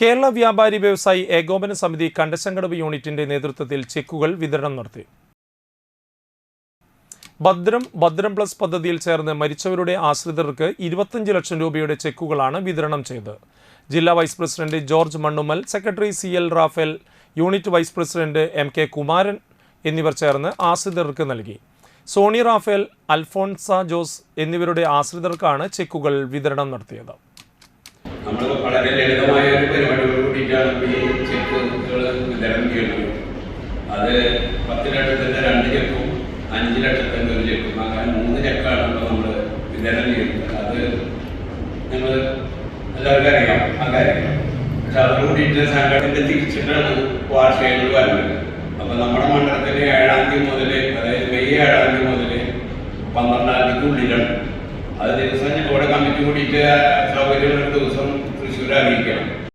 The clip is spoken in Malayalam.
കേരള വ്യാപാരി വ്യവസായി ഏകോപന സമിതി കണ്ടശങ്കടവ് യൂണിറ്റിന്റെ നേതൃത്വത്തിൽ ചെക്കുകൾ വിതരണം നടത്തി. ഭദ്രം ഭദ്രം പ്ലസ് പദ്ധതിയിൽ ചേർന്ന് മരിച്ചവരുടെ ആശ്രിതർക്ക് ഇരുപത്തഞ്ച് ലക്ഷം രൂപയുടെ ചെക്കുകളാണ് വിതരണം ചെയ്തത്. ജില്ലാ vice president George Mannumal secretary C L Raphael unit vice president M K Kumaran എന്നിവർ ചേർന്ന് ആശ്രിതർക്ക് നൽകി. സോണി റാഫേൽ അൽഫോൺസ ജോസ് എന്നിവരുടെ ആശ്രിതർക്കാണ് ചെക്കുകൾ വിതരണം നടത്തിയത്. നമ്മൾ വളരെ ലളിതമായ ഒരു പരിപാടിയോട് ചെക്ക് ഈ ചെക്കുകൾ വിതരണം ചെയ്യുന്നു അത് പത്ത് ലക്ഷത്തിന്റെ രണ്ട് ചെക്കും അഞ്ച് ലക്ഷത്തിന്റെ ഒരു ചെക്കും അങ്ങനെ മൂന്ന് ചെക്കാണ് ഇപ്പോൾ നമ്മൾ വിതരണം ചെയ്യുന്നത് അത് ഞങ്ങൾ എല്ലാവർക്കും അറിയാം ആ കാര്യം പക്ഷെ അതോട് കൂടിയിട്ട് സംഘടനയുടെ തിരിച്ചിട്ടാണ് വാർഷികങ്ങൾ വരുന്നത് അപ്പോൾ നമ്മുടെ മണ്ഡലത്തിൽ ഏഴാം തീയതി മുതൽ അതായത് മെയ് ഏഴാം തീയതി മുതൽ പന്ത്രണ്ടാം തീയതിക്കുള്ളിലാണ് അത് ദിവസം ഞങ്ങളുടെ കമ്മിറ്റി കൂടിയിട്ട് സൗകര്യമുള്ള ദിവസം തൃശ്ശൂർ അറിയിക്കണം